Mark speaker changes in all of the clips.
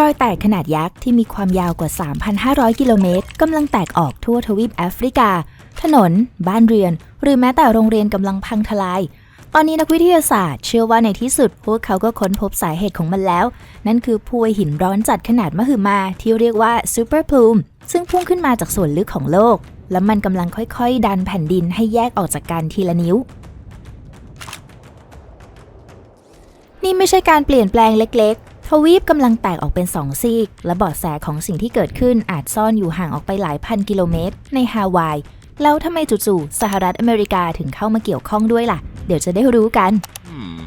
Speaker 1: รอยแตกขนาดยักษ์ที่มีความยาวกว่า 3,500 กิโลเมตรกำลังแตกออกทั่วทวีปแอฟริกา ถนน บ้านเรือน หรือแม้แต่โรงเรียนกำลังพังทลาย ตอนนี้นักวิทยาศาสตร์เชื่อว่าในที่สุด พวกเขาก็ค้นพบสาเหตุของมันแล้ว นั่นคือพวยหินร้อนจัดขนาดมหึมาที่เรียกว่าซูเปอร์พูมซึ่งพุ่งขึ้นมาจากส่วนลึกของโลก และมันกำลังค่อยๆ ดันแผ่นดินให้แยกออกจากกันทีละนิ้วนี่ไม่ใช่การเปลี่ยนแปลงเล็กๆ วีปกำลังแตกออกเป็นสองซีก และเบาะแสของสิ่งที่เกิดขึ้นอาจซ่อนอยู่ห่างออกไปหลายพันกิโลเมตร ในฮาวาย แล้วทำไมจู่ๆสหรัฐอเมริกาถึงเข้ามาเกี่ยวข้องด้วยล่ะ เดี๋ยวจะได้รู้กัน
Speaker 2: Hmm.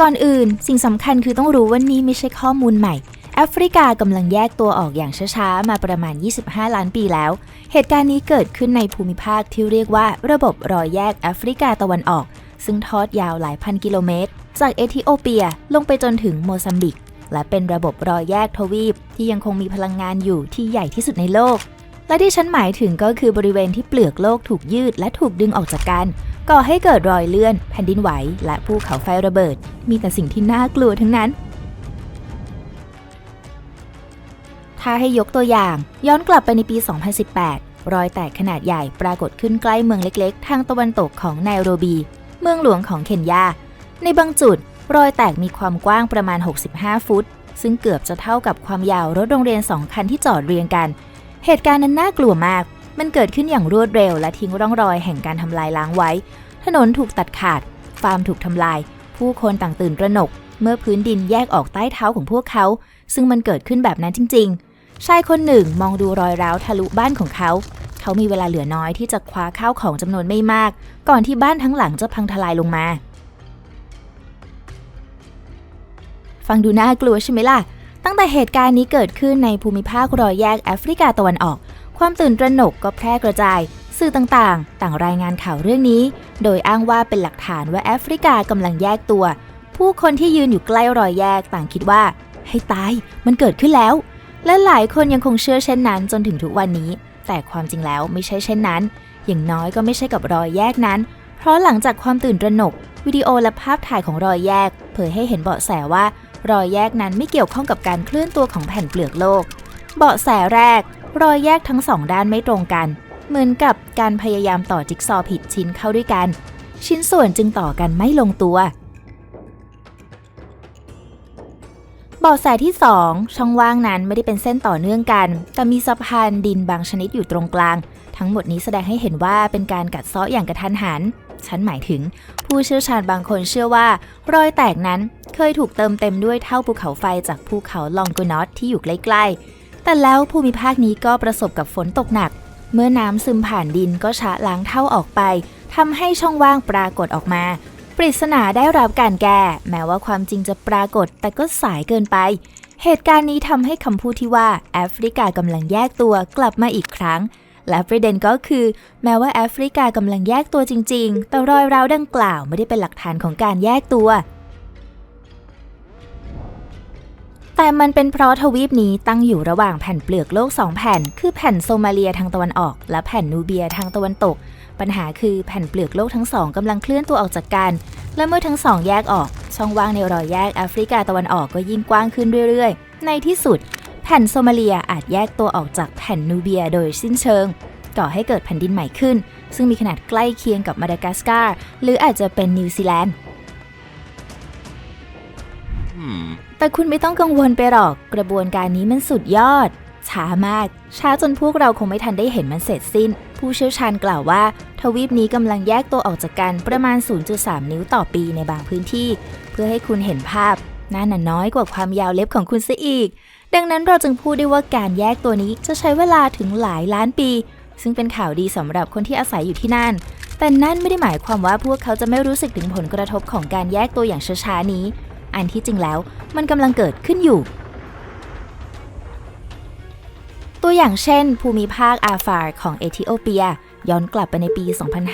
Speaker 1: ก่อนอื่นสิ่งสำคัญคือต้องรู้ว่านี่ไม่ใช่ข้อมูลใหม่แอฟริกากำลังแยกตัวออกอย่างช้าๆ มาประมาณ 25 ล้านปีแล้ว เหตุการณ์นี้เกิดขึ้นในภูมิภาคที่เรียกว่าระบบรอยแยกแอฟริกาตะวันออก ซึ่งทอดยาวหลายพันกิโลเมตร จากเอธิโอเปียลงไปจนถึงโมซัมบิก และเป็นระบบรอยแยกทวีป ที่ยังคงมีพลังงานอยู่ที่ใหญ่ที่สุดในโลก และที่ฉันหมายถึงก็คือบริเวณที่เปลือกโลกถูกยืดและถูกดึงออกจากกัน ก่อให้เกิดรอยเลื่อน แผ่นดินไหว และภูเขาไฟระเบิด มีแต่สิ่งที่น่ากลัวทั้งนั้นถ้าให้ยกตัวอย่าง ย้อนกลับไปในปี 2018 รอยแตกขนาดใหญ่ปรากฏขึ้นใกล้เมืองเล็กๆ ทางตะวันตกของไนโรบี เมืองหลวงของเคนยา ในบางจุดรอยแตกมีความกว้างประมาณ 65 ฟุต ซึ่งเกือบจะเท่ากับความยาวรถโรงเรียนสองคันที่จอดเรียงกัน เหตุการณ์นั้นน่ากลัวมาก มันเกิดขึ้นอย่างรวดเร็วและทิ้งร่องรอยแห่งการทำลายล้างไว้ ถนนถูกตัดขาด ฟาร์มถูกทำลาย ผู้คนต่างตื่นระหนก เมื่อพื้นดินแยกออกใต้เท้าของพวกเขา ซึ่งมันเกิดขึ้นแบบนั้นจริง ๆ ชายคนหนึ่งมองดูรอยร้าวทะลุบ้านของเขา เขามีเวลาเหลือน้อยที่จะคว้าข้าวของจำนวนไม่มาก ก่อนที่บ้านทั้งหลังจะพังทลายลงมา ฟังดูน่ากลัวใช่ไหมล่ะ ตั้งแต่เหตุการณ์นี้เกิดขึ้นในภูมิภาครอยแยกแอฟริกาตะวันออก ความตื่นตระหนกก็แพร่กระจาย สื่อต่างๆ ต่างรายงานข่าวเรื่องนี้ โดยอ้างว่าเป็นหลักฐานว่าแอฟริกากำลังแยกตัว ผู้คนที่ยืนอยู่ใกล้รอยแยกต่างคิดว่า ให้ตาย มันเกิดขึ้นแล้วและหลายคนยังคงเชื่อเช่นนั้นจนถึงทุกวันนี้ แต่ความจริงแล้วไม่ใช่เช่นนั้น อย่างน้อยก็ไม่ใช่กับรอยแยกนั้น เพราะหลังจากความตื่นตระหนก วิดีโอและภาพถ่ายของรอยแยก เผยให้เห็นเบาะแสว่า รอยแยกนั้นไม่เกี่ยวข้องกับการเคลื่อนตัวของแผ่นเปลือกโลก เบาะแสแรก รอยแยกทั้งสองด้านไม่ตรงกัน เหมือนกับการพยายามต่อจิ๊กซอว์ผิดชิ้นเข้าด้วยกัน ชิ้นส่วนจึงต่อกันไม่ลงตัว เบาะแสที่ 2 ช่องว่างนั้นไม่ได้เป็นเส้นต่อเนื่องกัน แต่มีสะพานดินบางชนิดอยู่ตรงกลาง ทั้งหมดนี้แสดงให้เห็นว่าเป็นการกัดเซาะอย่างกระทันหัน ฉันหมายถึง ผู้เชี่ยวชาญบางคนเชื่อว่า รอยแตกนั้นเคยถูกเติมเต็มด้วยเท่าภูเขาไฟจากภูเขาลองโกนอตที่อยู่ใกล้ๆ แต่แล้วภูมิภาคนี้ก็ประสบกับฝนตกหนัก เมื่อน้ำซึมผ่านดินก็ชะล้างเท่าออกไปทำให้ช่องว่างปรากฏออกมา ปริศนาได้รับการแก้ แม้ว่าความจริงจะปรากฏแต่ก็สายเกินไป เหตุการณ์นี้ทำให้คำพูดที่ว่าแอฟริกากำลังแยกตัวกลับมาอีกครั้ง และประเด็นก็คือ แม้ว่าแอฟริกากำลังแยกตัวจริง ๆ แต่รอยร้าวดังกล่าวไม่ได้เป็นหลักฐานของการแยกตัว แต่มันเป็นเพราะทวีปนี้ตั้งอยู่ระหว่างแผ่นเปลือกโลกสองแผ่น คือแผ่นโซมาเลียทางตะวันออก และแผ่นนูเบียทางตะวันตก ปัญหาคือแผ่นเปลือกโลกทั้งสองกำลังเคลื่อนตัวออกจากกัน และเมื่อทั้งสองแยกออก ช่องว่างในรอยแยกแอฟริกาตะวันออกก็ยิ่งกว้างขึ้นเรื่อยๆ ในที่สุด แผ่นโซมาเลียอาจแยกตัวออกจากแผ่นนูเบียโดยสิ้นเชิง ก่อให้เกิดแผ่นดินใหม่ขึ้น ซึ่งมีขนาดใกล้เคียงกับมาดากัสการ์หรืออาจจะเป็นนิวซีแลนด์ แต่คุณไม่ต้องกังวลไปหรอก กระบวนการนี้มันสุดยอด ช้ามาก ช้าจนพวกเราคงไม่ทันได้เห็นมันเสร็จสิ้น ผู้เชี่ยวชาญกล่าวว่า ทวีปนี้กำลังแยกตัวออกจากกันประมาณ 0.3 นิ้วต่อปีในบางพื้นที่ เพื่อให้คุณเห็นภาพนั่นน่ะน้อยกว่าความยาวเล็บของคุณซะอีก ดังนั้นเราจึงพูดได้ว่าการแยกตัวนี้จะใช้เวลาถึงหลายล้านปี ซึ่งเป็นข่าวดีสำหรับคนที่อาศัยอยู่ที่นั่นแต่นั่นไม่ได้หมายความว่าพวกเขาจะไม่รู้สึกถึงผลกระทบของการแยกตัวอย่างช้าๆนี้ อันที่จริงแล้วมันกำลังเกิดขึ้นอยู่ ตัวอย่างเช่น ภูมิภาคอาฟาร์ของเอธิโอเปีย ย้อนกลับไปในปี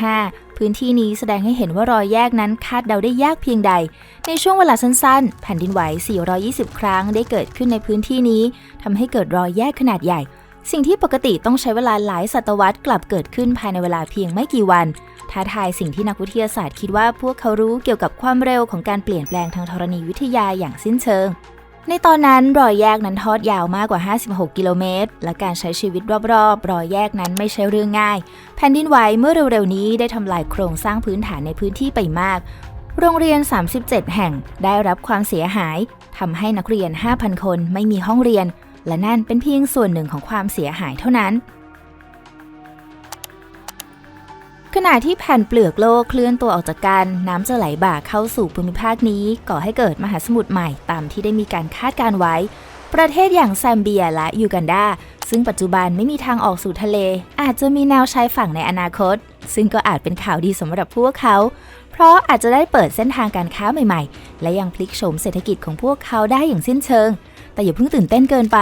Speaker 1: 2005 พื้นที่นี้แสดงให้เห็นว่ารอยแยกนั้นคาดเดาได้ยากเพียงใด ในช่วงเวลาสั้นๆ แผ่นดินไหว 420 ครั้งได้เกิดขึ้นในพื้นที่นี้ทำให้เกิดรอยแยกขนาดใหญ่ สิ่งที่ปกติต้องใช้เวลาหลายศตวรรษกลับเกิดขึ้นภายในเวลาเพียงไม่กี่วัน ท้าทายสิ่งที่นักวิทยาศาสตร์คิดว่าพวกเขารู้เกี่ยวกับความเร็วของการเปลี่ยนแปลงทางธรณีวิทยาอย่างสิ้นเชิง ในตอนนั้นรอยแยกนั้นทอดยาวมากกว่า 56 กิโลเมตร และการใช้ชีวิตรอบๆ รอยแยกนั้นไม่ใช่เรื่องง่าย แผ่นดินไหวเมื่อเร็วๆนี้ได้ทำลายโครงสร้างพื้นฐานในพื้นที่ไปมาก โรงเรียน 37 แห่งได้รับความเสียหายทำให้นักเรียน 5,000 คนไม่มีห้องเรียน และนั่นเป็นเพียงส่วนหนึ่งของความเสียหายเท่านั้น ขณะที่แผ่นเปลือกโลกเคลื่อนตัวออกจากกัน น้ำจะไหลบ่าเข้าสู่ภูมิภาคนี้ ก่อให้เกิดมหาสมุทรใหม่ตามที่ได้มีการคาดการไว้ ประเทศอย่างแซมเบียและยูกันดาซึ่งปัจจุบันไม่มีทางออกสู่ทะเล อาจจะมีแนวชายฝั่งในอนาคต ซึ่งก็อาจเป็นข่าวดีสำหรับพวกเขา เพราะอาจจะได้เปิดเส้นทางการค้าใหม่ๆ และยังพลิกโฉมเศรษฐกิจของพวกเขาได้อย่างสิ้นเชิง แต่อย่าเพิ่งตื่นเต้นเกินไป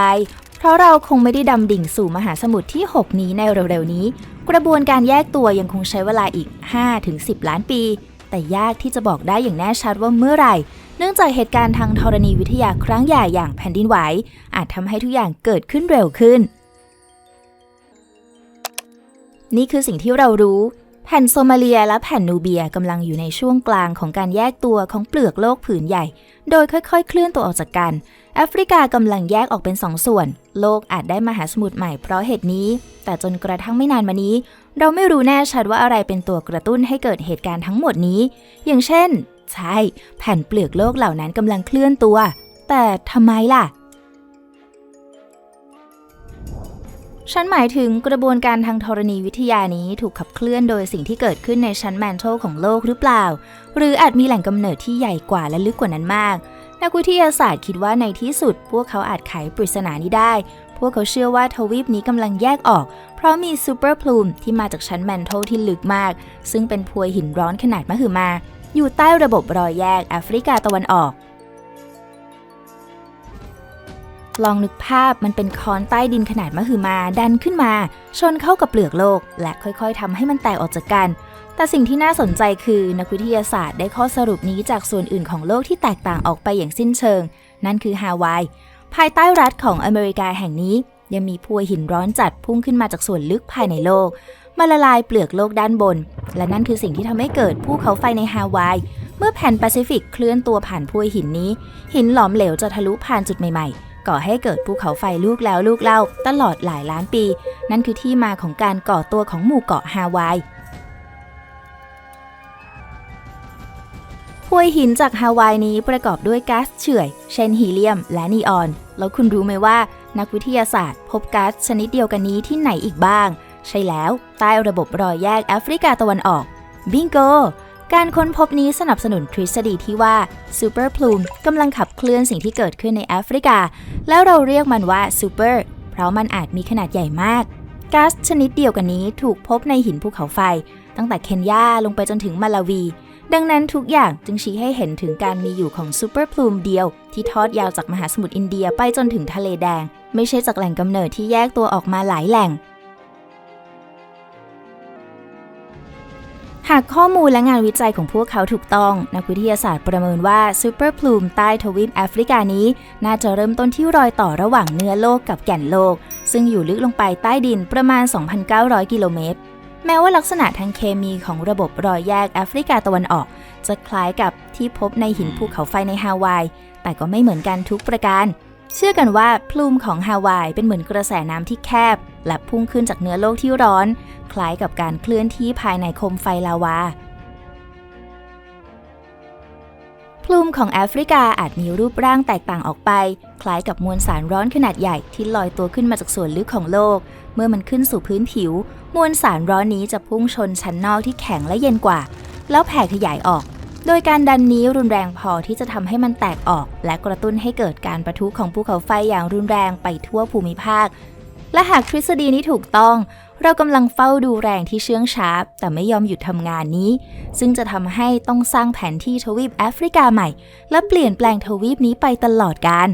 Speaker 1: เพราะเราคงไม่ได้ดำดิ่งสู่มหาสมุทรที่ 6 นี้ในเร็วๆนี้ กระบวนการแยกตัวยังคงใช้เวลาอีก 5-10 ล้านปี แต่ยากที่จะบอกได้อย่างแน่ชัดว่าเมื่อไหร่ เนื่องจากเหตุการณ์ทางธรณีวิทยาครั้งใหญ่อย่างแผ่นดินไหว อาจทำให้ทุกอย่างเกิดขึ้นเร็วขึ้น นี่คือสิ่งที่เรารู้แผ่นโซมาเลียและแผ่นนูเบียกำลังอยู่ในช่วงกลางของการแยกตัวของเปลือกโลกผืนใหญ่ โดยค่อยๆ เคลื่อนตัวออกจากกัน แอฟริกากำลังแยกออกเป็นสองส่วน โลกอาจได้มหาสมุทรใหม่เพราะเหตุนี้ แต่จนกระทั่งไม่นานมานี้ เราไม่รู้แน่ชัดว่าอะไรเป็นตัวกระตุ้นให้เกิดเหตุการณ์ทั้งหมดนี้ อย่างเช่น ใช่ แผ่นเปลือกโลกเหล่านั้นกำลังเคลื่อนตัว แต่ทำไมล่ะ ฉันหมายถึงกระบวนการทางธรณีวิทยานี้ถูกขับเคลื่อนโดยสิ่งที่เกิดขึ้นในชั้นแมนโทลของโลกหรือเปล่า หรืออาจมีแหล่งกำเนิดที่ใหญ่กว่าและลึกกว่านั้นมาก นักวิทยาศาสตร์คิดว่าในที่สุด พวกเขาอาจไขปริศนานี้ได้ พวกเขาเชื่อว่าทวีปนี้กำลังแยกออก เพราะมีซูเปอร์พลูมที่มาจากชั้นแมนโทลที่ลึกมาก ซึ่งเป็นพวยหินร้อนขนาดมหึมา อยู่ใต้ระบบรอยแยกแอฟริกาตะวันออกลองนึกภาพมันเป็นคอนใต้ดินขนาดมหึมาดันขึ้นมา ชนเข้ากับเปลือกโลก และค่อยๆทำให้มันแตกออกจากกัน แต่สิ่งที่น่าสนใจคือนักวิทยาศาสตร์ได้ข้อสรุปนี้จากส่วนอื่นของโลกที่แตกต่างออกไปอย่างสิ้นเชิง นั่นคือฮาวาย ภายใต้รัฐของอเมริกาแห่งนี้ ยังมีพวหินร้อนจัดพุ่งขึ้นมาจากส่วนลึกภายในโลก มาละลายเปลือกโลกด้านบน และนั่นคือสิ่งที่ทำให้เกิดภูเขาไฟในฮาวาย เมื่อแผ่นแปซิฟิกเคลื่อนตัวผ่านพวหินนี้ หินหลอมเหลวจะทะลุผ่านจุดใหม่ๆก่อให้เกิดภูเขาไฟลูกแล้วลูกเล่าตลอดหลายล้านปี นั่นคือที่มาของการก่อตัวของหมู่เกาะฮาวาย ยหินจากฮาวายนี้ประกอบด้วยก๊าซเฉื่อย เช่นฮีเลียม และนีออน แล้วคุณรู้ไหมว่า นักวิทยาศาสตร์ พบก๊าซชนิดเดียวกันนี้ที่ไหนอีกบ้าง ใช่แล้ว ใต้ระบบรอยแยกแอฟริกาตะวันออก บิงโก การค้นพบนี้สนับสนุนทฤษฎีที่ว่าซูเปอร์พลูมกำลังขับเคลื่อนสิ่งที่เกิดขึ้นในแอฟริกา แล้วเราเรียกมันว่าซูเปอร์เพราะมันอาจมีขนาดใหญ่มากก๊าซชนิดเดียวกันนี้ถูกพบในหินภูเขาไฟ ตั้งแต่เคนยาลงไปจนถึงมาลาวี ดังนั้นทุกอย่างจึงชี้ให้เห็นถึงการมีอยู่ของซูเปอร์พลูมเดียว ที่ทอดยาวจากมหาสมุทรอินเดียไปจนถึงทะเลแดง ไม่ใช่จากแหล่งกำเนิดที่แยกตัวออกมาหลายแหล่ง หากข้อมูลและงานวิจัยของพวกเขาถูกต้อง นักวิทยาศาสตร์ประเมินว่าซูเปอร์พลูมใต้ทวีปแอฟริกานี้ น่าจะเริ่มต้นที่รอยต่อระหว่างเนื้อโลกกับแก่นโลก ซึ่งอยู่ลึกลงไปใต้ดินประมาณ 2,900 กิโลเมตร แม้ว่าลักษณะทางเคมีของระบบรอยแยกแอฟริกาตะวันออก จะคล้ายกับที่พบในหินภูเขาไฟในฮาวาย แต่ก็ไม่เหมือนกันทุกประการ เชื่อกันว่าพลูมของฮาวายเป็นเหมือนกระแสน้ำที่แคบ และพุ่งขึ้นจากเนื้อโลกที่ร้อน คล้ายกับการเคลื่อนที่ภายในโคมไฟลาวา พลูมของแอฟริกาอาจมีรูปร่างแตกต่างออกไป คล้ายกับมวลสารร้อนขนาดใหญ่ที่ลอยตัวขึ้นมาจากส่วนลึกของโลก เมื่อมันขึ้นสู่พื้นผิว มวลสารร้อนนี้จะพุ่งชนชั้นนอกที่แข็งและเย็นกว่า แล้วแผ่ขยายออก โดยการดันนี้รุนแรงพอที่จะทำให้มันแตกออก และกระตุ้นให้เกิดการประทุของภูเขาไฟอย่างรุนแรงไปทั่วภูมิภาค และหากทฤษฎีนี้ถูกต้อง เรากำลังเฝ้าดูแรงที่เชื่องช้า แต่ไม่ยอมหยุดทำงานนี้ ซึ่งจะทำให้ต้องสร้างแผนที่ทวีปแอฟริกาใหม่ และเปลี่ยนแปลงทวีปนี้ไปตลอดกาล